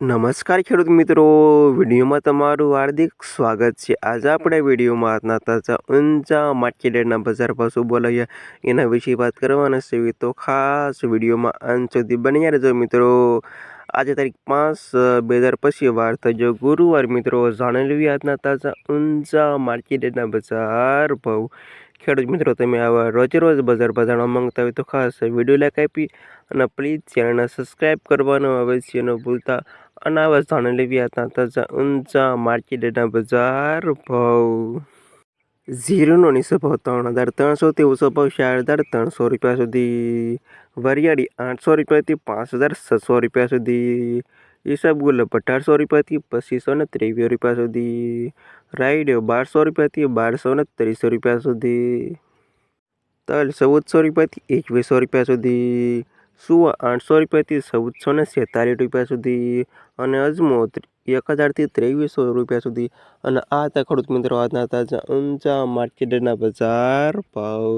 નમસ્કાર ખેડૂત મિત્રો. વિડીયોમાં તમારું હાર્દિક સ્વાગત છે. આજે આપણે વિડીયોમાં આજના તાજા ઊંચા માર્કેટના બજાર ભાવ બોલાવીએ એના વિશે વાત કરવાના છે. તો ખાસ વિડીયોમાં અંત સુધી બન્યા રહેજો મિત્રો. આજે તારીખ પાંચ બે હજાર પછી વાર થયો ગુરુવાર મિત્રો, જાણી લેવી આજના તાજા ઊંચા માર્કેટના બજાર ભાવ. ખેડૂત મિત્રો, તમે આવા રોજે રોજ બજાર બજારવા માંગતા હોય તો ખાસ વીડિયો લાઈક આપી અને પ્લીઝ ચેનલને સબસ્ક્રાઈબ કરવાનો અવશ્ય ન ભૂલતા. અને આવા જાણી લેવી હતા તાજા ઊંચા માર્કેટના બજાર ભાવ. ઝીરોનો નીચો ભાવ ત્રણ હજાર ત્રણસોથી ઓછો ભાવ ચાર હજાર ત્રણસો રૂપિયા સુધી. વરિયાળી આઠસો રૂપિયાથી પાંચ હજાર છસો રૂપિયા સુધી. ઈસબગુલ અઢારસો રૂપિયાથી પચીસો ને ત્રેવીસ રૂપિયા સુધી. રાઈડો બારસો રૂપિયાથી બારસો ને ત્રીસો રૂપિયા સુધી. તલ ચૌદસો રૂપિયાથી એકવીસો રૂપિયા સુધી. સુવા આઠસો રૂપિયાથી ચૌદસો ને છેતાલીસ રૂપિયા સુધી? અને અજમો એક હજારથી ત્રેવીસો રૂપિયા સુધી. અને આ હતા ખેડૂત મિત્રો આજના તાજા ઊંચા માર્કેટના બજાર ભાવ.